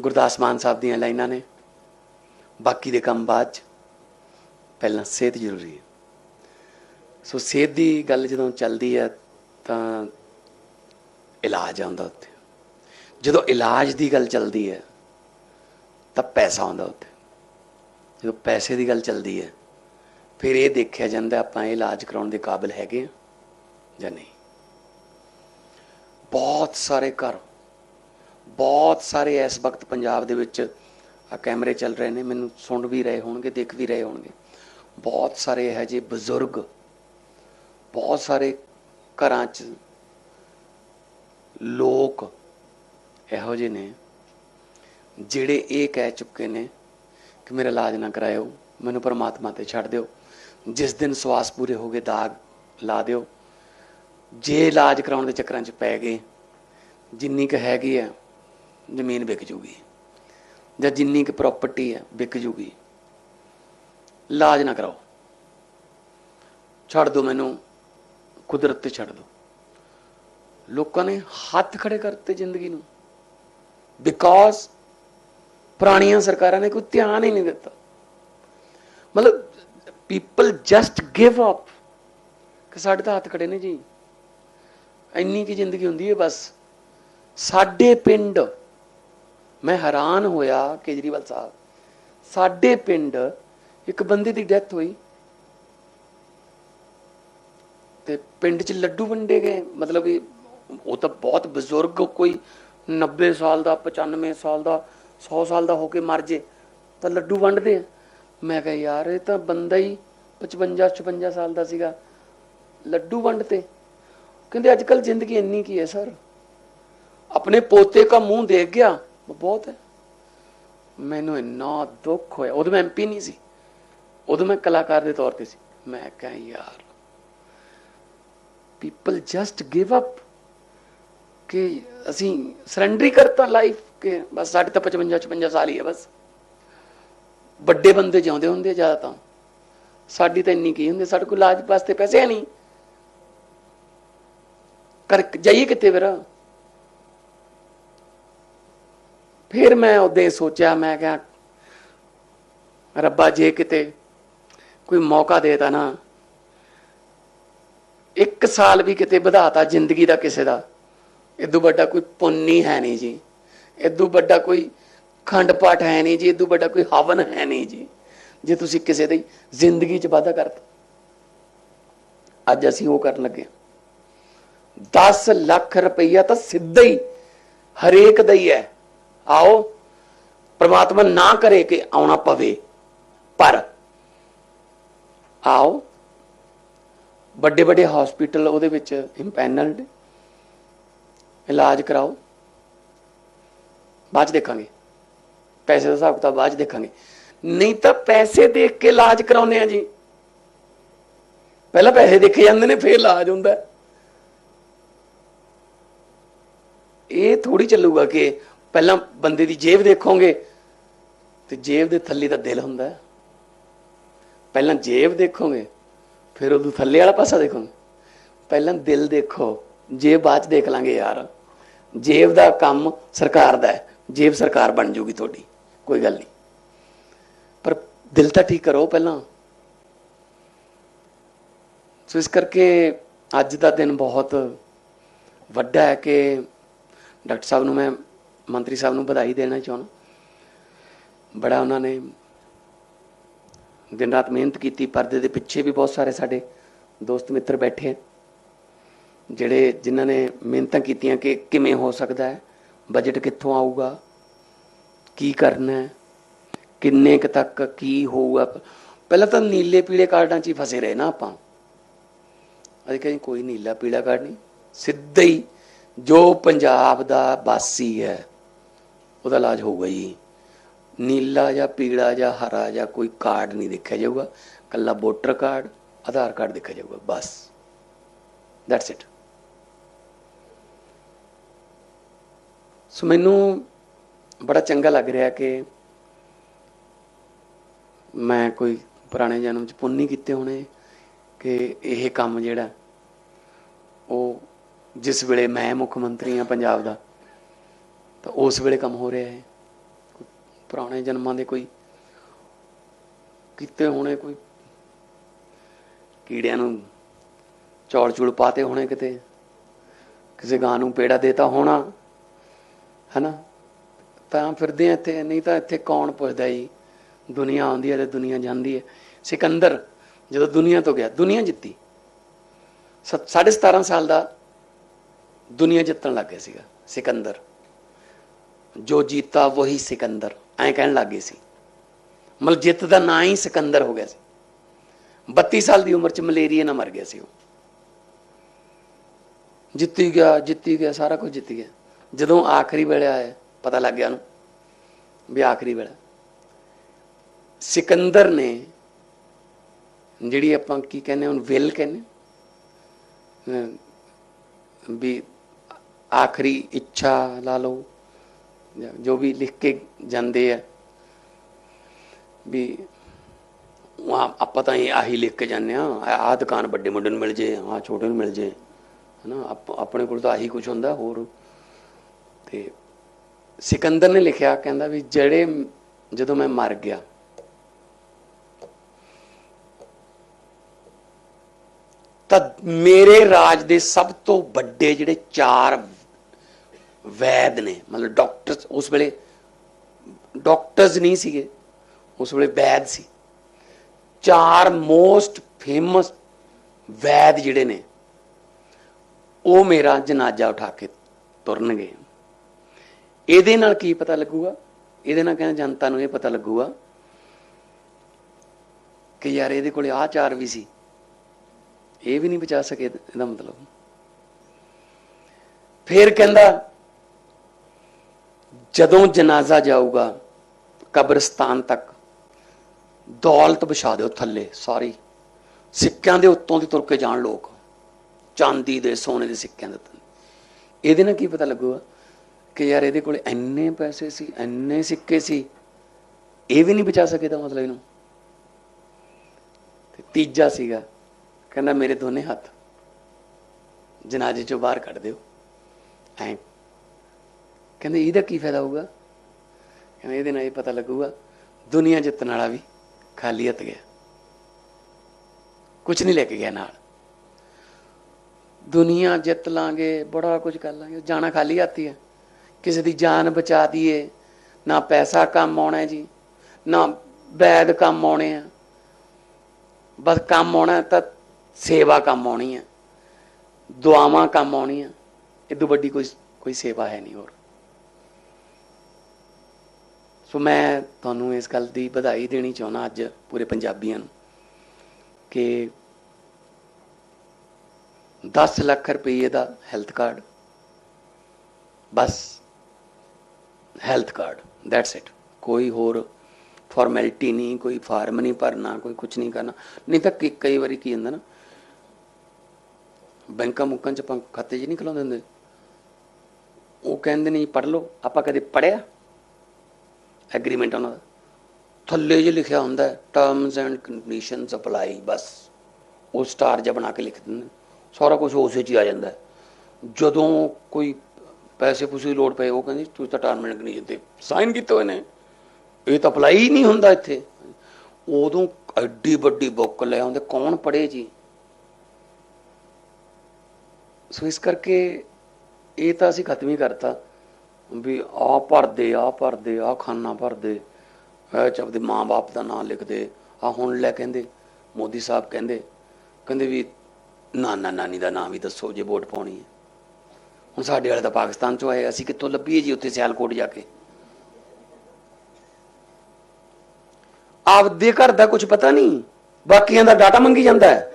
ਗੁਰਦਾਸ ਮਾਨ ਸਾਹਿਬ ਦੀਆਂ ਲਾਈਨਾਂ ਨੇ। ਬਾਕੀ ਦੇ ਕੰਮ ਬਾਅਦ ਚ। ਪਹਿਲਾਂ ਸਿਹਤ ਜ਼ਰੂਰੀ ਹੈ। ਸੋ ਸਿਹਤ ਦੀ ਗੱਲ ਜਦੋਂ ਚੱਲਦੀ ਹੈ ਤਾਂ ਇਲਾਜ ਆਉਂਦਾ ਉੱਥੇ। ਜਦੋਂ ਇਲਾਜ ਦੀ ਗੱਲ ਚੱਲਦੀ ਹੈ ਤਾਂ ਪੈਸਾ ਆਉਂਦਾ ਉੱਥੇ। ਜਦੋਂ ਪੈਸੇ ਦੀ ਗੱਲ ਚੱਲਦੀ ਹੈ, ਫਿਰ ਇਹ ਦੇਖਿਆ ਜਾਂਦਾ ਆਪਾਂ ਇਹ ਇਲਾਜ ਕਰਾਉਣ ਦੇ ਕਾਬਿਲ ਹੈਗੇ ਹਾਂ ਜਾਂ ਨਹੀਂ। ਬਹੁਤ ਸਾਰੇ ਘਰ ਬਹੁਤ ਸਾਰੇ ਇਸ ਵਕਤ ਪੰਜਾਬ ਦੇ ਵਿੱਚ ਆ ਕੈਮਰੇ ਚੱਲ ਰਹੇ ਨੇ, ਮੈਨੂੰ ਸੁਣ ਵੀ ਰਹੇ ਹੋਣਗੇ, ਦੇਖ ਵੀ ਰਹੇ ਹੋਣਗੇ। ਬਹੁਤ ਸਾਰੇ ਇਹੋ ਜਿਹੇ ਬਜ਼ੁਰਗ, ਬਹੁਤ ਸਾਰੇ ਘਰਾਂ 'ਚ ਲੋਕ ਇਹੋ ਜਿਹੇ ਨੇ, ਜਿਹੜੇ ਇਹ ਕਹਿ ਚੁੱਕੇ ਨੇ ਕਿ ਮੇਰਾ ਇਲਾਜ ਨਾ ਕਰਾਇਓ, ਮੈਨੂੰ ਪਰਮਾਤਮਾ ਤੇ ਛੱਡ ਦਿਓ। ਜਿਸ ਦਿਨ ਸਵਾਸ ਪੂਰੇ ਹੋ ਗਏ, ਦਾਗ ਲਾ ਦਿਓ। ਜੇ ਇਲਾਜ ਕਰਾਉਣ ਦੇ ਚੱਕਰਾਂ 'ਚ ਪੈ ਗਏ, ਜਿੰਨੀ ਕੁ ਹੈਗੀ ਆ ਜ਼ਮੀਨ ਵਿਕ ਜੂਗੀ ਜਾਂ ਜਿੰਨੀ ਕੁ ਪ੍ਰਾਪਰਟੀ ਹੈ ਵਿਕ ਜੂਗੀ। ਇਲਾਜ ਨਾ ਕਰਾਓ। ਛੱਡ ਦਿਓ ਮੈਨੂੰ, ਕੁਦਰਤ ਤੇ ਛੱਡ ਦਿਓ ਲੋਕਾਂ ਨੇ ਹੱਥ ਖੜੇ ਕਰਤੇ ਜ਼ਿੰਦਗੀ ਨੂੰ। ਬਿਕੋਜ਼ ਪੁਰਾਣੀਆਂ ਸਰਕਾਰਾਂ ਨੇ ਕੋਈ ਧਿਆਨ ਹੀ ਨਹੀਂ ਦਿੱਤਾ। ਮਤਲਬ ਪੀਪਲ ਜਸਟ ਗਿਵ ਅਪ ਕਿ ਸਾਡੇ ਤਾਂ ਹੱਥ ਖੜੇ ਨੇ ਜੀ। ਇੰਨੀ ਕੀ ਜ਼ਿੰਦਗੀ ਹੁੰਦੀ ਹੈ ਬਸ। ਸਾਡੇ ਪਿੰਡ ਮੈਂ ਹੈਰਾਨ ਹੋਇਆ ਕੇਜਰੀਵਾਲ ਸਾਹਿਬ। ਸਾਡੇ ਪਿੰਡ ਇੱਕ ਬੰਦੇ ਦੀ ਡੈਥ ਹੋਈ। ਤੇ ਪਿੰਡ 'ਚ ਲੱਡੂ ਵੰਡੇ ਗਏ। ਮਤਲਬ ਇਹ ਉਹ ਤਾਂ ਬਹੁਤ ਬਜ਼ੁਰਗ ਕੋਈ 90 ਸਾਲ ਦਾ 95 ਸਾਲ ਦਾ 100 ਸਾਲ ਦਾ ਹੋ ਕੇ ਮਰ ਜੇ, ਤਾਂ ਲੱਡੂ ਵੰਡਦੇ ਆ। ਮੈਂ ਕਿਹਾ, ਯਾਰ, ਇਹ ਤਾਂ ਬੰਦਾ ਹੀ 55 56 ਸਾਲ ਦਾ ਸੀਗਾ। ਲੱਡੂ ਵੰਡਤੇ। ਕਹਿੰਦੇ, ਅੱਜ ਕੱਲ ਜ਼ਿੰਦਗੀ ਇੰਨੀ ਕੀ ਹੈ, ਸਰ? ਆਪਣੇ ਪੋਤੇ ਦਾ ਮੂੰਹ ਦੇਖ ਗਿਆ। ਉਹ ਬਹੁਤ ਹੈ ਮੈਨੂੰ ਇੰਨਾ ਦੁੱਖ ਹੋਇਆ ਉਦੋਂ ਮੈਂ ਐਮਪੀ ਨਹੀਂ ਸੀ ਉਦੋਂ ਮੈਂ ਕਲਾਕਾਰ ਦੇ ਤੌਰ ਤੇ ਸੀ ਮੈਂ ਕਹਾਂ ਯਾਰ ਪੀਪਲ ਜਸਟ ਗਿਵ ਅਪ ਕਿ ਅਸੀਂ ਸਰੈਂਡਰ ਹੀ ਕਰਤਾ ਲਾਈਫ ਕਿ ਬਸ ਸਾਡੇ ਤਾਂ 55 56 ਸਾਲ ਹੀ ਹੈ ਬਸ। ਵੱਡੇ ਬੰਦੇ ਜਿਉਂਦੇ ਹੁੰਦੇ ਜ਼ਿਆਦਾ ਤਾਂ ਸਾਡੀ ਤਾਂ ਇੰਨੀ ਕੀ ਹੁੰਦੀ, ਸਾਡੇ ਕੋਲ ਇਲਾਜ ਵਾਸਤੇ ਪੈਸੇ ਹੈ ਨਹੀਂ ਕਰ ਜਾਈਏ ਕਿੱਥੇ ਫਿਰ? ਫਿਰ ਮੈਂ ਉਹਦੇ ਸੋਚਿਆ, ਮੈਂ ਕਿਹਾ, ਰੱਬਾ ਜੇ ਕਿਤੇ ਕੋਈ ਮੌਕਾ ਦੇਤਾ ਨਾ, ਇੱਕ ਸਾਲ ਵੀ ਕਿਤੇ ਵਧਾਤਾ ਜ਼ਿੰਦਗੀ ਦਾ ਕਿਸੇ ਦਾ ਇਦੋਂ ਵੱਡਾ ਕੋਈ ਪੁੰਨੀ ਹੈ ਨਹੀਂ ਜੀ ਇਦੋਂ ਵੱਡਾ ਕੋਈ ਖੰਡ ਪਾਠ ਹੈ ਨਹੀਂ ਜੀ ਇਦੋਂ ਵੱਡਾ ਕੋਈ ਹਵਨ ਹੈ ਨਹੀਂ ਜੀ, ਜੇ ਤੁਸੀਂ ਕਿਸੇ ਦੀ ਜ਼ਿੰਦਗੀ 'ਚ ਵਾਧਾ ਕਰਤਾ। ਅੱਜ ਅਸੀਂ ਉਹ ਕਰਨ ਲੱਗੇ 10 ਲੱਖ ਰੁਪਈਆ ਤਾਂ ਸਿੱਧਾ ਹੀ ਹਰੇਕ ਦਾ ਹੀ ਹੈ। ਆਓ, ਪ੍ਰਮਾਤਮਾ ਨਾ ਕਰੇ ਕਿ ਆਉਣਾ ਪਵੇ, ਪਰ ਆਓ, ਵੱਡੇ ਵੱਡੇ ਹਸਪੀਟਲ ਉਹਦੇ ਵਿੱਚ ਇੰਪੈਨਲਡ ਇਲਾਜ ਕਰਾਓ। ਬਾਅਦ ਦੇਖਾਂਗੇ। ਪੈਸੇ ਦਾ ਹਿਸਾਬ ਕਿਤਾਬ ਬਾਅਦ 'ਚ ਦੇਖਾਂਗੇ। ਨਹੀਂ ਤਾਂ ਪੈਸੇ ਦੇਖ ਕੇ ਇਲਾਜ ਕਰਾਉਨੇ ਆ ਜੀ। ਪਹਿਲਾਂ ਪੈਸੇ ਦੇਖੇ ਜਾਂਦੇ ਨੇ, ਫਿਰ ਇਲਾਜ ਹੁੰਦਾ। ਇਹ ਥੋੜੀ ਚੱਲੂਗਾ ਕਿ ਪਹਿਲਾਂ ਬੰਦੇ ਦੀ ਜੇਬ ਦੇਖੋਗੇ, ਤੇ ਜੇਬ ਦੇ ਥੱਲੇ ਦਾ ਦਿਲ ਹੁੰਦਾ। ਹੈ। ਪਹਿਲਾਂ ਜੇਬ ਦੇਖੋਗੇ, ਫਿਰ ਉਹਦੇ ਥੱਲੇ ਵਾਲਾ ਪਾਸਾ ਦੇਖੋਗੇ। ਪਹਿਲਾਂ ਦਿਲ ਦੇਖੋ, ਜੇਬ ਬਾਅਦ ਚ ਦੇਖ ਲਾਂਗੇ ਯਾਰ। ਜੇਬ ਦਾ ਕੰਮ ਸਰਕਾਰ ਦਾ ਹੈ, ਜੇਬ ਸਰਕਾਰ ਬਣ ਜੂਗੀ ਤੁਹਾਡੀ, ਕੋਈ ਗੱਲ ਨਹੀਂ। ਪਰ ਦਿਲ ਤਾਂ ਠੀਕ ਕਰੋ ਪਹਿਲਾਂ। ਸੋ ਇਸ ਕਰਕੇ ਅੱਜ ਦਾ ਦਿਨ ਬਹੁਤ ਵੱਡਾ ਹੈ ਕਿ ਡਾਕਟਰ ਸਾਹਿਬ ਨੂੰ ਮੈਂ ਮੰਤਰੀ ਸਾਹਿਬ ਨੂੰ ਵਧਾਈ ਦੇਣਾ ਚਾਹੁੰਦਾ। ਬੜਾ ਉਹਨਾਂ ਨੇ ਦਿਨ ਰਾਤ ਮਿਹਨਤ ਕੀਤੀ, ਪਰਦੇ ਦੇ ਪਿੱਛੇ ਵੀ ਬਹੁਤ ਸਾਰੇ ਸਾਡੇ ਦੋਸਤ ਮਿੱਤਰ ਬੈਠੇ ਆ, ਜਿਹੜੇ ਜਿਨ੍ਹਾਂ ਨੇ ਮਿਹਨਤਾਂ ਕੀਤੀਆਂ ਕਿ ਕਿਵੇਂ ਹੋ ਸਕਦਾ ਹੈ ਬਜਟ ਕਿੱਥੋਂ ਆਊਗਾ, ਕੀ ਕਰਨਾ ਹੈ, ਕਿੰਨੇ ਕੁ ਤੱਕ ਕੀ ਹੋਊਗਾ। ਪਹਿਲਾਂ ਤਾਂ ਨੀਲੇ ਪੀਲੇ ਕਾਰਡਾਂ 'ਚ ਹੀ ਫਸੇ ਰਹੇ ਨਾ ਆਪਾਂ। ਅਸੀਂ ਕਹਿੰਦੇ ਕੋਈ ਨੀਲਾ ਪੀਲਾ ਕਾਰਡ ਨਹੀਂ, ਸਿੱਧਾ ਹੀ ਜੋ ਪੰਜਾਬ ਦਾ ਵਾਸੀ ਹੈ ਉਹਦਾ ਇਲਾਜ ਹੋਊਗਾ ਜੀ। ਨੀਲਾ ਜਾਂ ਪੀਲਾ ਜਾਂ ਹਰਾ ਜਾਂ ਕੋਈ ਕਾਰਡ ਨਹੀਂ ਦੇਖਿਆ ਜਾਊਗਾ। ਕੱਲਾ ਵੋਟਰ ਕਾਰਡ, ਆਧਾਰ ਕਾਰਡ ਦੇਖਿਆ ਜਾਊਗਾ, ਬਸ। ਦੈਟਸ ਇਟ ਸੋ ਮੈਨੂੰ ਬੜਾ ਚੰਗਾ ਲੱਗ ਰਿਹਾ ਕਿ ਮੈਂ ਕੋਈ ਪੁਰਾਣੇ ਜਨਮ ਚ ਪੁੰਨ ਨਹੀਂ ਕੀਤੇ ਹੋਣੇ ਕਿ ਇਹ ਕੰਮ ਜਿਹੜਾ ਉਹ ਜਿਸ ਵੇਲੇ ਮੈਂ ਮੁੱਖ ਮੰਤਰੀ ਆ ਪੰਜਾਬ ਦਾ ਤਾਂ ਉਸ ਵੇਲੇ ਕੰਮ ਹੋ ਰਿਹਾ ਹੈ। ਪੁਰਾਣੇ ਜਨਮਾਂ ਦੇ ਕੋਈ ਕੀਤੇ ਹੋਣੇ ਕੋਈ ਕੀੜਿਆਂ ਨੂੰ ਚੌਲ ਚੂਲ ਪਾਤੇ ਹੋਣੇ ਕਿਤੇ। ਕਿਸੇ ਗਾਂ ਨੂੰ ਪੇੜਾ ਦੇਤਾ ਹੋਣਾ, ਹਨਾ? ਤਾਂ ਫਿਰਦੇ ਆ ਇੱਥੇ, ਨਹੀਂ ਤਾਂ ਇੱਥੇ ਕੌਣ ਪੁੱਛਦਾ ਜੀ? ਦੁਨੀਆ ਆਉਂਦੀ ਹੈ ਤੇ ਦੁਨੀਆ ਜਾਂਦੀ ਹੈ। ਸਿਕੰਦਰ, ਜਦੋਂ ਦੁਨੀਆ ਤੋਂ ਗਿਆ, ਦੁਨੀਆ ਜਿੱਤੀ। ਸਤ- ਸਾਢੇ 17 ਸਾਲ ਦਾ ਦੁਨੀਆ ਜਿੱਤਣ ਲੱਗ ਗਿਆ ਸੀਗਾ, ਸਿਕੰਦਰ। ਜੋ ਜੀਤਾ ਵਹੀ ਸਿਕੰਦਰ। ਐਂ ਕਹਿਣ ਲੱਗ ਗਏ ਸੀ। ਮਤਲਬ ਜਿੱਤ ਦਾ ਨਾਂ ਹੀ ਸਿਕੰਦਰ ਹੋ ਗਿਆ ਸੀ। 32 ਸਾਲ ਦੀ ਉਮਰ ਚ ਮਲੇਰੀਆ ਨਾਲ ਮਰ ਗਿਆ ਸੀ ਉਹ। ਜਿੱਤੀ ਗਿਆ ਜਿੱਤੀ ਗਿਆ, ਸਾਰਾ ਕੁਝ ਜਿੱਤ ਗਿਆ। ਜਦੋਂ ਆਖਰੀ ਵੇਲੇ ਆਇਆ, ਪਤਾ ਲੱਗ ਗਿਆ ਉਹਨੂੰ ਵੀ ਆਖਰੀ ਵੇਲਾ। ਸਿਕੰਦਰ ਨੇ ਜਿਹੜੀ ਆਪਾਂ ਕੀ ਕਹਿੰਦੇ ਹੁਣ ਵਿਲ ਕਹਿੰਦੇ ਵੀ ਆਖਰੀ ਇੱਛਾ ਲਾ ਲਓ ਜੋ ਵੀ ਲਿਖ ਕੇ ਜਾਂਦੇ ਆ, ਵੀ ਉਹ ਆਪਾਂ ਤਾਂ ਇਹ ਆਹੀ ਲਿਖ ਕੇ ਜਾਂਦੇ ਆ ਆਹ ਦੁਕਾਨ ਵੱਡੇ ਮੁੰਡੇ ਨੂੰ ਮਿਲ ਜੇ, ਆਹ ਛੋਟੇ ਨੂੰ ਮਿਲ ਜੇ, ਹਨਾ ਆਪਣੇ ਕੋਲ ਤਾਂ ਆਹੀ ਕੁਝ ਹੁੰਦਾ ਹੋਰ। ਤੇ ਸਿਕੰਦਰ ਨੇ ਲਿਖਿਆ, ਕਹਿੰਦਾ ਵੀ ਜਿਹੜੇ ਜਦੋਂ ਮੈਂ ਮਰ ਗਿਆ, ਤਾਂ ਮੇਰੇ ਰਾਜ ਦੇ ਸਭ ਤੋਂ ਵੱਡੇ ਜਿਹੜੇ ਚਾਰ ਵੈਦ ਨੇ, ਮਤਲਬ ਡਾਕਟਰ ਉਸ ਵੇਲੇ ਡਾਕਟਰਸ ਨਹੀਂ ਸੀਗੇ, ਉਸ ਵੇਲੇ ਵੈਦ ਸੀ। ਚਾਰ ਮੋਸਟ ਫੇਮਸ ਵੈਦ ਜਿਹੜੇ ਨੇ, ਉਹ ਮੇਰਾ ਜਨਾਜ਼ਾ ਉਠਾ ਕੇ ਤੁਰਨਗੇ। ਇਹਦੇ ਨਾਲ ਕੀ ਪਤਾ ਲੱਗੂਗਾ? ਇਹਦੇ ਨਾਲ ਕਹਿੰਦਾ ਜਨਤਾ ਨੂੰ ਇਹ ਪਤਾ ਲੱਗੂਗਾ ਕਿ ਯਾਰ ਇਹਦੇ ਕੋਲੇ ਆਹ ਚਾਰ ਵੀ ਸੀ। ਇਹ ਵੀ ਨਹੀਂ ਬਚਾ ਸਕੇ, ਇਹਦਾ ਮਤਲਬ। ਫਿਰ ਕਹਿੰਦਾ ਜਦੋਂ ਜਨਾਜ਼ਾ ਜਾਊਗਾ, ਕਬਰਸਤਾਨ ਤੱਕ, ਦੌਲਤ ਵਿਛਾ ਦਿਓ ਥੱਲੇ ਸਾਰੀ। ਸਿੱਕਿਆਂ ਦੇ ਉੱਤੋਂ ਦੀ ਤੁਰ ਕੇ ਜਾਣ ਲੋਕ, ਚਾਂਦੀ ਦੇ, ਸੋਨੇ ਦੇ ਸਿੱਕਿਆਂ ਦੇ ਉੱਤੇ। ਇਹਦੇ ਨਾਲ ਕੀ ਪਤਾ ਲੱਗੂਗਾ ਕਿ ਯਾਰ ਇਹਦੇ ਕੋਲ ਇੰਨੇ ਪੈਸੇ ਸੀ, ਇੰਨੇ ਸਿੱਕੇ ਸੀ, ਇਹ ਵੀ ਨਹੀਂ ਬਚਾ ਸਕੇ ਤਾਂ ਮਤਲਬ ਇਹਨੂੰ। ਤੇ ਤੀਜਾ ਸੀਗਾ, ਕਹਿੰਦਾ ਮੇਰੇ ਦੋਨੇ ਹੱਥ ਜਨਾਜ਼ੇ ਚੋਂ ਬਾਹਰ ਕੱਢ ਦਿਓ। ਐਂ ਕਹਿੰਦੇ ਇਹਦਾ ਕੀ ਫਾਇਦਾ ਹੋਊਗਾ? ਕਹਿੰਦੇ ਇਹਦੇ ਨਾਲ ਇਹ ਪਤਾ ਲੱਗੂਗਾ, ਦੁਨੀਆ ਜਿੱਤਣ ਵਾਲਾ ਵੀ ਖਾਲੀ ਹੱਥ ਗਿਆ। ਕੁਝ ਨਹੀਂ ਲੈ ਕੇ ਗਿਆ ਨਾਲ। ਦੁਨੀਆ ਜਿੱਤ ਲਾਂਗੇ, ਬੜਾ ਕੁਝ ਕਰ ਲਾਂਗੇ ਜਾਣਾ ਖਾਲੀ ਹੱਥ ਹੀ ਹੈ ਕਿਸੇ ਦੀ ਜਾਨ ਬਚਾ ਦਈਏ, ਨਾ ਪੈਸਾ ਕੰਮ ਆਉਣਾ ਜੀ, ਨਾ ਵੈਦ ਕੰਮ ਆਉਣੇ ਆ। ਬਸ ਕੰਮ ਆਉਣਾ ਤਾਂ ਸੇਵਾ ਕੰਮ ਆਉਣੀ ਹੈ ਦੁਆਵਾਂ ਕੰਮ ਆਉਣੀਆਂ। ਇਦੋਂ ਵੱਡੀ ਕੋਈ ਕੋਈ ਸੇਵਾ ਹੈ ਨਹੀਂ ਹੋਰ। ਸੋ ਮੈਂ ਤੁਹਾਨੂੰ ਇਸ ਗੱਲ ਦੀ ਵਧਾਈ ਦੇਣੀ ਚਾਹੁੰਦਾ ਅੱਜ ਪੂਰੇ ਪੰਜਾਬੀਆਂ ਨੂੰ ਕਿ 10 ਲੱਖ ਰੁਪਏ ਦਾ ਹੈਲਥ ਕਾਰਡ, ਬਸ ਹੈਲਥ ਕਾਰਡ ਦੈਟਸ ਇਟ ਕੋਈ ਹੋਰ ਫਾਰਮੈਲਿਟੀ ਨਹੀਂ, ਕੋਈ ਫਾਰਮ ਨਹੀਂ ਭਰਨਾ, ਕੋਈ ਕੁਝ ਨਹੀਂ ਕਰਨਾ। ਨਹੀਂ ਤਾਂ ਕਈ- ਵਾਰੀ ਕੀ ਹੁੰਦਾ ਨਾ, ਬੈਂਕਾਂ ਮੁੱਕਾਂ ਚ ਆਪਾਂ ਖਾਤੇ 'ਚ ਨਹੀਂ ਖਲਾਉਂਦੇ ਹੁੰਦੇ। ਉਹ ਕਹਿੰਦੇ ਨਹੀਂ ਪੜ ਲਓ। ਆਪਾਂ ਕਦੇ ਪੜਿਆ ਐਗਰੀਮੈਂਟ ਉਹਨਾਂ ਦਾ। ਥੱਲੇ ਜੇ ਲਿਖਿਆ ਹੁੰਦਾ ਟਰਮਸ ਐਂਡ ਕੰਡੀਸ਼ਨਸ ਅਪਲਾਈ ਬਸ। ਉਹ ਸਟਾਰ ਜਿਹਾ ਬਣਾ ਕੇ ਲਿਖ ਦਿੰਦੇ ਸਾਰਾ ਕੁਝ ਉਸੇ 'ਚ ਹੀ ਆ ਜਾਂਦਾ ਜਦੋਂ ਕੋਈ ਪੈਸੇ ਪੂਸੇ ਦੀ ਲੋੜ ਪਏ, ਉਹ ਕਹਿੰਦੀ ਤੁਸੀਂ ਤਾਂ ਟਰਮ ਐਂਡ ਕੰਡੀਸ਼ਨ ਤੇ ਸਾਈਨ ਕੀਤੇ ਹੋਏ ਨੇ। ਇਹ ਤਾਂ ਅਪਲਾਈ ਹੀ ਨਹੀਂ ਹੁੰਦਾ ਇੱਥੇ। ਉਦੋਂ ਐਡੀ ਵੱਡੀ ਬੁੱਕ ਲੈ ਆਉਂਦੇ, ਕੌਣ ਪੜ੍ਹੇ ਜੀ? ਸੋ ਇਸ ਕਰਕੇ ਇਹ ਤਾਂ ਅਸੀਂ ਖਤਮ ਹੀ ਕਰਤਾ। ਵੀ ਆ ਭਰਦੇ ਆ ਭਰਦੇ ਆ ਖਾਨਾ ਭਰਦੇ। ਐ ਚ ਆਪਦੇ ਮਾਂ-ਬਾਪ ਦਾ ਨਾਮ ਲਿਖਦੇ। ਆ ਹੁਣ ਲੈ ਕਹਿੰਦੇ, ਮੋਦੀ ਸਾਹਿਬ ਕਹਿੰਦੇ। ਕਹਿੰਦੇ ਵੀ ਨਾਨਾ ਨਾਨੀ ਦਾ ਨਾਮ ਵੀ ਦੱਸੋ ਜੇ ਵੋਟ ਪਾਉਣੀ ਹੈ। ਹੁਣ ਸਾਡੇ ਵਾਲੇ ਤਾਂ ਪਾਕਿਸਤਾਨ ਚੋਂ ਆਏ, ਅਸੀਂ ਕਿੱਥੋਂ ਲੱਭੀਏ ਜੀ ਉੱਥੇ ਸਿਆਲਕੋਟ ਜਾ ਕੇ? ਆਪਦੇ ਘਰ ਦਾ ਕੁਝ ਪਤਾ ਨਹੀਂ, ਬਾਕੀਆਂ ਦਾ ਡਾਟਾ ਮੰਗੀ ਜਾਂਦਾ ਹੈ।